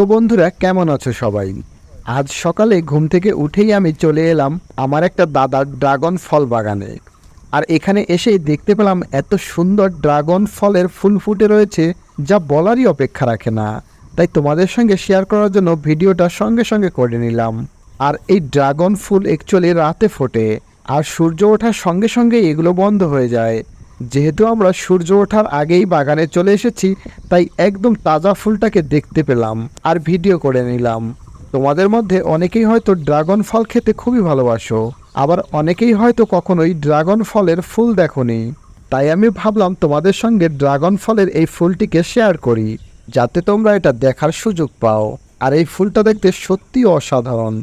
তো বন্ধুরা, কেমন আছো সবাই? আজ সকালে ঘুম থেকে উঠেই আমি চলে এলাম আমার একটা দাদার ড্রাগন ফল বাগানে। আর এখানে এসেই দেখতে পেলাম এত সুন্দর ড্রাগন ফলের ফুল ফুটে রয়েছে, যা বলারই অপেক্ষা রাখে না। তাই তোমাদের সঙ্গে শেয়ার করার জন্য ভিডিওটা সঙ্গে সঙ্গে করে নিলাম। আর এই ড্রাগন ফুল অ্যাকচুয়ালি রাতে ফোটে, আর সূর্য ওঠার সঙ্গে সঙ্গে এগুলো বন্ধ হয়ে যায়। যেহেতু আমরা সূর্য ওঠার আগেই বাগানে চলে এসেছি, তাই একদম তাজা ফুলটাকে দেখতে পেলাম আর ভিডিও করে নিলাম। তোমাদের মধ্যে অনেকেই হয়তো ড্রাগন ফল খেতে খুবই ভালোবাসো, আবার অনেকেই হয়তো কখনোই ড্রাগন ফলের ফুল দেখোনি। তাই আমি ভাবলাম তোমাদের সঙ্গে ড্রাগন ফলের এই ফুলটিকে শেয়ার করি, যাতে তোমরা এটা দেখার সুযোগ পাও। আর এই ফুলটা দেখতে সত্যি অসাধারণ।